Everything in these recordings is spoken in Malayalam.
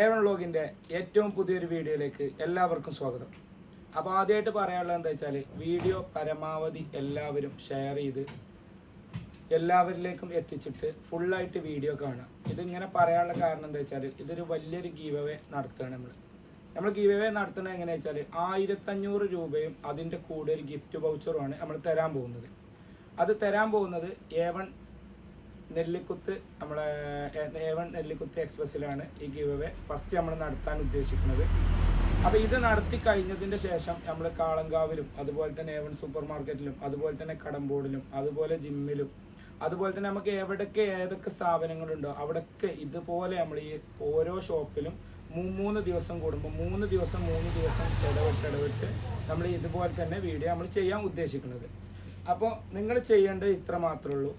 ഏവൺ വ്ളോഗിന്റെ ഏറ്റവും പുതിയൊരു വീഡിയോയിലേക്ക് എല്ലാവർക്കും സ്വാഗതം. അപ്പോൾ ആദ്യമായിട്ട് പറയാനുള്ളത് എന്താ വെച്ചാൽ വീഡിയോ പരമാവധി എല്ലാവരും ഷെയർ ചെയ്ത് എല്ലാവരിലേക്കും എത്തിച്ചിട്ട് ഫുള്ളായിട്ട് വീഡിയോ കാണുക. ഇതിങ്ങനെ പറയാനുള്ള കാരണം എന്താ വെച്ചാൽ ഇതൊരു വലിയൊരു ഗീവ് അവേ നടത്തുകയാണ് നമ്മൾ നമ്മൾ ഗീവ് അവേ നടത്തുന്നത് എങ്ങനെയാ വെച്ചാൽ ആയിരത്തഞ്ഞൂറ് രൂപയും അതിന്റെ കൂടെ ഒരു ഗിഫ്റ്റ് വൗച്ചറുമാണ് നമ്മൾ തരാൻ പോകുന്നത്. അത് തരാൻ പോകുന്നത് ഏവൺ നെല്ലിക്കുത്ത് നമ്മളെ ഏവൺ നെല്ലിക്കുത്ത് എക്സ്പ്രസ്സിലാണ് ഈ ഗീവ് അവേ ഫസ്റ്റ് നമ്മൾ നടത്താൻ ഉദ്ദേശിക്കുന്നത്. അപ്പോൾ ഇത് നടത്തി കഴിഞ്ഞതിന്റെ ശേഷം നമ്മൾ കാളങ്കാവിലും അതുപോലെ തന്നെ ഏവൺ സൂപ്പർ മാർക്കറ്റിലും അതുപോലെ തന്നെ കടമ്പോടിലും അതുപോലെ ജിമ്മിലും അതുപോലെ തന്നെ നമുക്ക് എവിടൊക്കെ ഏതൊക്കെ സ്ഥാപനങ്ങളുണ്ടോ അവിടൊക്കെ ഇതുപോലെ നമ്മൾ ഈ ഓരോ ഷോപ്പിലും മൂന്ന് ദിവസം കൂടുമ്പോൾ മൂന്ന് ദിവസം മൂന്ന് ദിവസം ഇടവിട്ട് ഇടവിട്ട് നമ്മൾ ഇതുപോലെ തന്നെ വീഡിയോ നമ്മൾ ചെയ്യാൻ ഉദ്ദേശിക്കുന്നത്. അപ്പോൾ നിങ്ങൾ ചെയ്യേണ്ടത് ഇത്ര മാത്രമേ ഉള്ളൂ.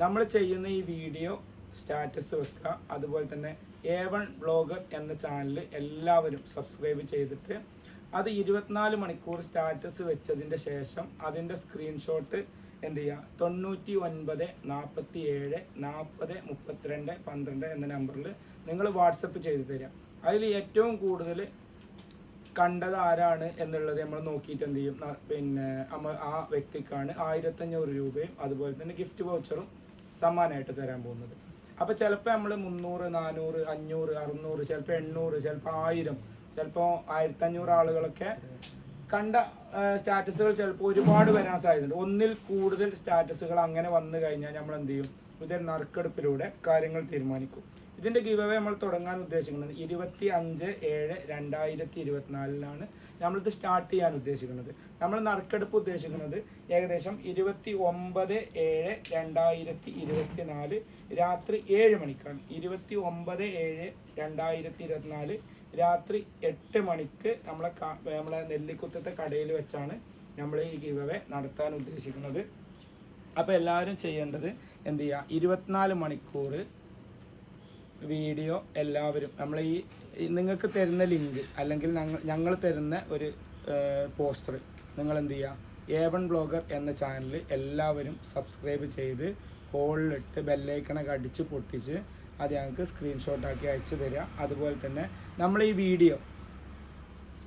നമ്മൾ ചെയ്യുന്ന ഈ വീഡിയോ സ്റ്റാറ്റസ് വെക്കുക. അതുപോലെ തന്നെ എ വൺ ബ്ലോഗർ എന്ന ചാനൽ എല്ലാവരും സബ്സ്ക്രൈബ് ചെയ്തിട്ട് അത് ഇരുപത്തിനാല് മണിക്കൂർ സ്റ്റാറ്റസ് വെച്ചതിന്റെ ശേഷം അതിന്റെ സ്ക്രീൻഷോട്ട് എന്ത് ചെയ്യുക? തൊണ്ണൂറ്റി ഒൻപത് നാൽപ്പത്തി ഏഴ് നാൽപ്പത് മുപ്പത്തിരണ്ട് പന്ത്രണ്ട് എന്ന നമ്പറിൽ നിങ്ങൾ വാട്സപ്പ് ചെയ്തു തരിക. അതിൽ ഏറ്റവും കൂടുതൽ കണ്ടത് ആരാണ് എന്നുള്ളത് നമ്മൾ നോക്കിയിട്ട് എന്ത് ചെയ്യും? പിന്നെ ആ വ്യക്തിക്കാണ് ആയിരത്തഞ്ഞൂറ് രൂപയും അതുപോലെ തന്നെ ഗിഫ്റ്റ് വൗച്ചറും സമ്മാനമായിട്ട് തരാൻ പോകുന്നത്. അപ്പോൾ ചിലപ്പോൾ നമ്മൾ മുന്നൂറ് നാനൂറ് അഞ്ഞൂറ് അറുന്നൂറ് ചിലപ്പോൾ എണ്ണൂറ് ചിലപ്പോൾ ആയിരം ചിലപ്പോൾ ആയിരത്തഞ്ഞൂറ് ആളുകളൊക്കെ കണ്ട സ്റ്റാറ്റസുകൾ ചിലപ്പോൾ ഒരുപാട് വരാൻ സാധ്യതയുണ്ട്. ഒന്നിൽ കൂടുതൽ സ്റ്റാറ്റസുകൾ അങ്ങനെ വന്നു കഴിഞ്ഞാൽ നമ്മൾ എന്ത് ചെയ്യും? ഇതൊരു നറുക്കെടുപ്പിലൂടെ കാര്യങ്ങൾ തീരുമാനിക്കും. ഇതിന്റെ ഗീവ് അവേ നമ്മൾ തുടങ്ങാൻ ഉദ്ദേശിക്കുന്നത് ഇരുപത്തി അഞ്ച് ഏഴ് രണ്ടായിരത്തി ഇരുപത്തിനാലിലാണ് നമ്മളിത് സ്റ്റാർട്ട് ചെയ്യാൻ ഉദ്ദേശിക്കുന്നത്. നമ്മൾ നറുക്കെടുപ്പ് ഉദ്ദേശിക്കുന്നത് ഏകദേശം ഇരുപത്തി ഒമ്പത് ഏഴ് രണ്ടായിരത്തി ഇരുപത്തി നാല് രാത്രി ഏഴ് മണിക്കാണ്. ഇരുപത്തി ഒമ്പത് ഏഴ് രണ്ടായിരത്തി ഇരുപത്തിനാല് രാത്രി എട്ട് മണിക്ക് നമ്മളെ നമ്മളെ നെല്ലിക്കുത്തത്തെ കടയിൽ വെച്ചാണ് നമ്മൾ ഈ ഗീവ് അവേ നടത്താൻ ഉദ്ദേശിക്കുന്നത്. അപ്പോൾ എല്ലാവരും ചെയ്യേണ്ടത് എന്ത് ചെയ്യുക? ഇരുപത്തിനാല് മണിക്കൂർ വീഡിയോ എല്ലാവരും നമ്മൾ ഈ നിങ്ങൾക്ക് തരുന്ന ലിങ്ക് അല്ലെങ്കിൽ ഞങ്ങൾ തരുന്ന ഒരു പോസ്റ്റർ നിങ്ങൾ എന്ത് ചെയ്യുക എ വൺ ബ്ലോഗർ എന്ന ചാനൽ എല്ലാവരും സബ്സ്ക്രൈബ് ചെയ്ത് ഹോളിലിട്ട് ബെല്ലൈക്കണൊക്കെ അടിച്ച് പൊട്ടിച്ച് അത് ഞങ്ങൾക്ക് സ്ക്രീൻഷോട്ടാക്കി അയച്ചു തരിക അതുപോലെ തന്നെ നമ്മൾ ഈ വീഡിയോ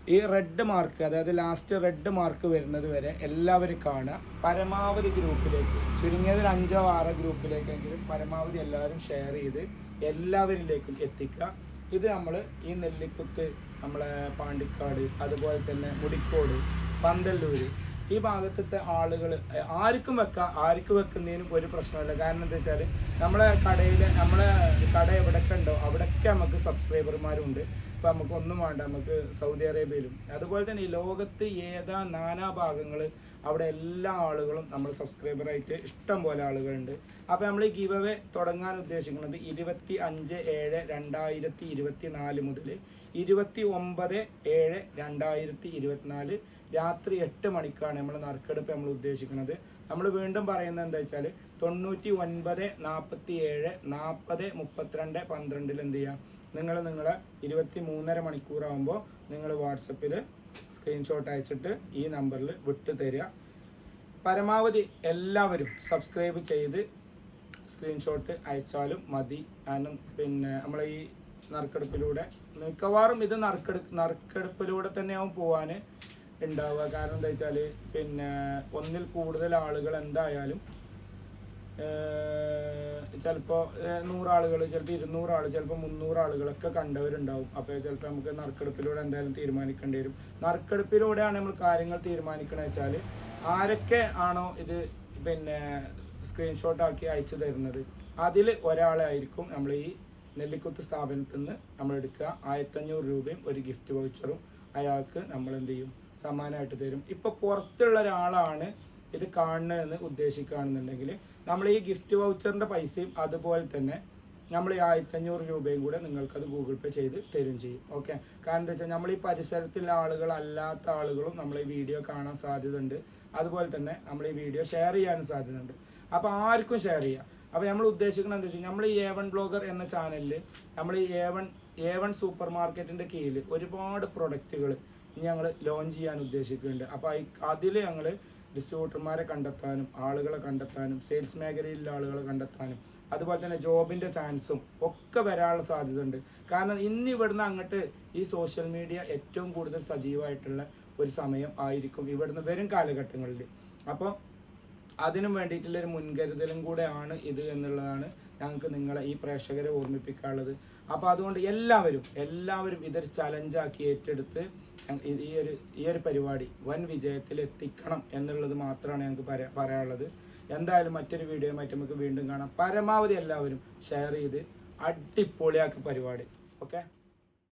ഈ റെഡ് മാർക്ക് അതായത് ലാസ്റ്റ് റെഡ് മാർക്ക് വരുന്നത് വരെ എല്ലാവരും കാണുക. പരമാവധി ഗ്രൂപ്പിലേക്ക് ചുരുങ്ങിയത് ഒരു അഞ്ചോ ആറോ ഗ്രൂപ്പിലേക്കെങ്കിലും പരമാവധി എല്ലാവരും ഷെയർ ചെയ്ത് എല്ലാവരിലേക്കും എത്തിക്കുക. ഇത് നമ്മൾ ഈ നെല്ലിക്കുത്ത് നമ്മളെ പാണ്ടിക്കാട് അതുപോലെ തന്നെ മുടിക്കോട് പന്തല്ലൂര് ഈ ഭാഗത്തത്തെ ആളുകൾ ആർക്കും വെക്കാം ആർക്ക് വെക്കുന്നതിനും ഒരു പ്രശ്നമില്ല. കാരണം എന്താ വെച്ചാൽ നമ്മളെ കടയിൽ നമ്മളെ കട എവിടെയൊക്കെ ഉണ്ടോ അവിടെയൊക്കെ നമുക്ക് സബ്സ്ക്രൈബർമാരുണ്ട്. ഇപ്പം നമുക്ക് ഒന്നും വേണ്ട നമുക്ക് സൗദി അറേബ്യയിലും. അതുപോലെ തന്നെ ഈ ലോകത്ത് ഏതാ നാനാ ഭാഗങ്ങൾ അവിടെ എല്ലാ ആളുകളും നമ്മൾ സബ്സ്ക്രൈബറായിട്ട് ഇഷ്ടം പോലെ ആളുകളുണ്ട്. അപ്പോൾ നമ്മൾ ഈ ഗീവ് അവേ തുടങ്ങാൻ ഉദ്ദേശിക്കുന്നത് ഇരുപത്തി അഞ്ച് ഏഴ് രണ്ടായിരത്തി ഇരുപത്തി നാല് മുതൽ ഇരുപത്തി ഒമ്പത് ഏഴ് രണ്ടായിരത്തി ഇരുപത്തിനാല് രാത്രി എട്ട് മണിക്കാണ് നമ്മൾ നറുക്കെടുപ്പ് നമ്മൾ ഉദ്ദേശിക്കുന്നത്. നമ്മൾ വീണ്ടും പറയുന്നത് എന്താ വെച്ചാൽ തൊണ്ണൂറ്റി ഒൻപത് നാൽപ്പത്തി ഏഴ് നാൽപ്പത് മുപ്പത്തിരണ്ട് പന്ത്രണ്ടിൽ എന്ത് ചെയ്യാം? നിങ്ങൾ നിങ്ങളെ ഇരുപത്തി മൂന്നര മണിക്കൂറാകുമ്പോൾ നിങ്ങൾ വാട്സപ്പിൽ സ്ക്രീൻഷോട്ട് അയച്ചിട്ട് ഈ നമ്പറിൽ വിട്ട് തരിക. പരമാവധി എല്ലാവരും സബ്സ്ക്രൈബ് ചെയ്ത് സ്ക്രീൻഷോട്ട് അയച്ചാലും മതി. കാരണം പിന്നെ നമ്മൾ ഈ നറുക്കെടുപ്പിലൂടെ മിക്കവാറും ഇത് നറുക്കെടു നറുക്കെടുപ്പിലൂടെ തന്നെയാവും പോവാൻ ഉണ്ടാവുക. കാരണം എന്താ വെച്ചാൽ പിന്നെ ഒന്നിൽ കൂടുതൽ ആളുകൾ എന്തായാലും ചിലപ്പോൾ നൂറാളുകൾ ചിലപ്പോൾ ഇരുന്നൂറ് ആൾ ചിലപ്പോൾ മുന്നൂറ് ആളുകളൊക്കെ കണ്ടവരുണ്ടാവും. അപ്പോൾ ചിലപ്പോൾ നമുക്ക് നറുക്കെടുപ്പിലൂടെ എന്തായാലും തീരുമാനിക്കേണ്ടി വരും. നറുക്കെടുപ്പിലൂടെയാണ് നമ്മൾ കാര്യങ്ങൾ തീരുമാനിക്കണമെന്ന് വെച്ചാൽ ആരൊക്കെ ആണോ ഇത് പിന്നെ സ്ക്രീൻഷോട്ട് ആക്കി അയച്ചു തരുന്നത് അതിൽ ഒരാളായിരിക്കും നമ്മൾ ഈ നെല്ലിക്കുത്ത് സ്ഥാപനത്തിൽ നിന്ന് നമ്മൾ എടുക്കുക. ആയിരത്തഞ്ഞൂറ് രൂപയും ഒരു ഗിഫ്റ്റ് വൗച്ചറും അയാൾക്ക് നമ്മൾ എന്ത് ചെയ്യും? സമ്മാനമായിട്ട് തരും. ഇപ്പോൾ പുറത്തുള്ള ഒരാളാണ് ഇത് കാണണമെന്ന് ഉദ്ദേശിക്കുകയാണെന്നുണ്ടെങ്കിൽ നമ്മൾ ഈ ഗിഫ്റ്റ് വൗച്ചറിന്റെ പൈസയും അതുപോലെ തന്നെ നമ്മൾ ഈ ആയിരത്തഞ്ഞൂറ് രൂപയും കൂടെ നിങ്ങൾക്കത് ഗൂഗിൾ പേ ചെയ്ത് തരും ചെയ്യും. ഓക്കെ കാരണം എന്താ വെച്ചാൽ നമ്മൾ ഈ പരിസരത്തുള്ള ആളുകളല്ലാത്ത ആളുകളും നമ്മൾ ഈ വീഡിയോ കാണാൻ സാധ്യതയുണ്ട്. അതുപോലെ തന്നെ നമ്മൾ ഈ വീഡിയോ ഷെയർ ചെയ്യാനും സാധ്യതയുണ്ട്. അപ്പോൾ ആർക്കും ഷെയർ ചെയ്യാം. അപ്പോൾ നമ്മൾ ഉദ്ദേശിക്കുന്നത് എന്താ വെച്ചാൽ നമ്മൾ ഈ എ വൺ ബ്ലോഗർ എന്ന ചാനലിൽ നമ്മൾ ഈ A one A one super മാർക്കറ്റിന്റെ കീഴിൽ ഒരുപാട് പ്രൊഡക്റ്റുകൾ ഞങ്ങൾ ലോഞ്ച് ചെയ്യാൻ ഉദ്ദേശിക്കുന്നുണ്ട്. അപ്പോൾ അതിൽ ഞങ്ങൾ ഡിസ്ട്രിബ്യൂട്ടർമാരെ കണ്ടെത്താനും ആളുകളെ കണ്ടെത്താനും സെയിൽസ് മേഖലയിലുള്ള ആളുകളെ കണ്ടെത്താനും അതുപോലെ തന്നെ ജോബിന്റെ ചാൻസും ഒക്കെ വരാനുള്ള സാധ്യത ഉണ്ട് കാരണം ഇന്ന് ഇവിടുന്ന് അങ്ങോട്ട് ഈ സോഷ്യൽ മീഡിയ ഏറ്റവും കൂടുതൽ സജീവമായിട്ടുള്ള ഒരു സമയം ആയിരിക്കും ഇവിടുന്ന് വരും കാലഘട്ടങ്ങളിൽ അപ്പോൾ അതിനും വേണ്ടിയിട്ടുള്ള ഒരു മുൻകരുതലും കൂടെയാണ് ഇത് എന്നുള്ളതാണ് ഞങ്ങൾക്ക് നിങ്ങളെ ഈ പ്രേക്ഷകരെ ഓർമ്മിപ്പിക്കാനുള്ളത്. അപ്പോൾ അതുകൊണ്ട് എല്ലാവരും എല്ലാവരും ഇതൊരു ചലഞ്ചാക്കി ഏറ്റെടുത്ത് ഈ- ഒരു ഈ ഒരു പരിപാടി വൻ വിജയത്തിൽ എത്തിക്കണം എന്നുള്ളത് മാത്രമാണ് ഞങ്ങൾക്ക് പറയാനുള്ളത്. എന്തായാലും മറ്റൊരു വീഡിയോ മറ്റും നമുക്ക് വീണ്ടും കാണാം. പരമാവധി എല്ലാവരും ഷെയർ ചെയ്ത് അടിപൊളിയാക്കി പരിപാടി. ഓക്കെ?